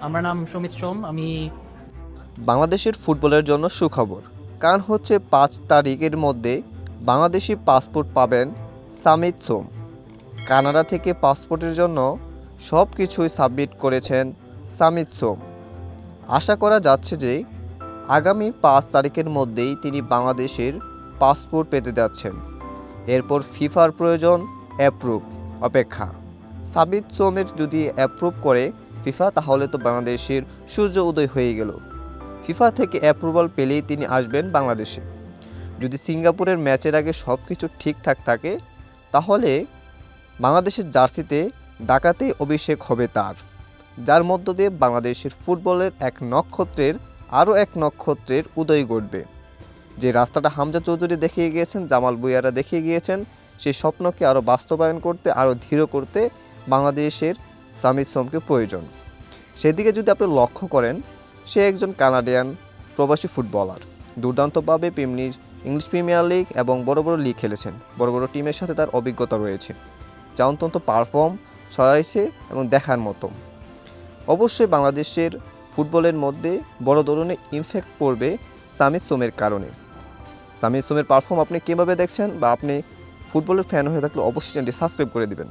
আমার নাম সমিত সোম আমি বাংলাদেশের ফুটবলের জন্য সুখবর। কারণ হচ্ছে পাঁচ তারিখের মধ্যে বাংলাদেশি পাসপোর্ট পাবেন সামিত সোম। কানাডা থেকে পাসপোর্টের জন্য সব কিছুই সাবমিট করেছেন সামিত সোম। আশা করা যাচ্ছে যে আগামী পাঁচ তারিখের মধ্যেই তিনি বাংলাদেশের পাসপোর্ট পেতে যাচ্ছেন। এরপর ফিফার প্রয়োজন অ্যাপ্রুভ অপেক্ষা। সাবিত সোমের যদি অ্যাপ্রুভ করে ফিফা, তাহলে তো বাংলাদেশের সূর্য উদয় হয়ে গেল। ফিফা থেকে অ্যাপ্রুভাল পেলেই তিনি আসবেন বাংলাদেশে। যদি সিঙ্গাপুরের ম্যাচের আগে সব কিছু ঠিকঠাক থাকে, তাহলে বাংলাদেশের জার্সিতে ডাকাতেই অভিষেক হবে তার। যার মধ্য দিয়ে বাংলাদেশের ফুটবলের এক নক্ষত্রের, আরও এক নক্ষত্রের উদয় ঘটবে। যে রাস্তাটা হামজা চৌধুরী দেখিয়ে গিয়েছেন, জামাল বুইয়ারা দেখিয়ে গিয়েছেন, সেই স্বপ্নকে আরও বাস্তবায়ন করতে, আরও ধীর করতে বাংলাদেশের সামিত সোমকে প্রয়োজন। সেদিকে যদি আপনি লক্ষ্য করেন, সে একজন কানাডিয়ান প্রবাসী ফুটবলার। দুর্দান্তভাবে প্রিমিয়ার ইংলিশ প্রিমিয়ার লিগ এবং বড় বড় লিগ খেলেছেন। বড় বড় টিমের সাথে তার অভিজ্ঞতা রয়েছে। যা অত্যন্ত পারফর্ম, ছড়াইছে এবং দেখার মতো। অবশ্যই বাংলাদেশের ফুটবলের মধ্যে বড় ধরনের ইমফ্যাক্ট পড়বে সামিত সোমের কারণে। সামিত সোমের পারফর্ম আপনি কীভাবে দেখছেন বা আপনি ফুটবলের ফ্যান হয়ে থাকলে অবশ্যই চ্যানেলটি সাবস্ক্রাইব করে দিবেন।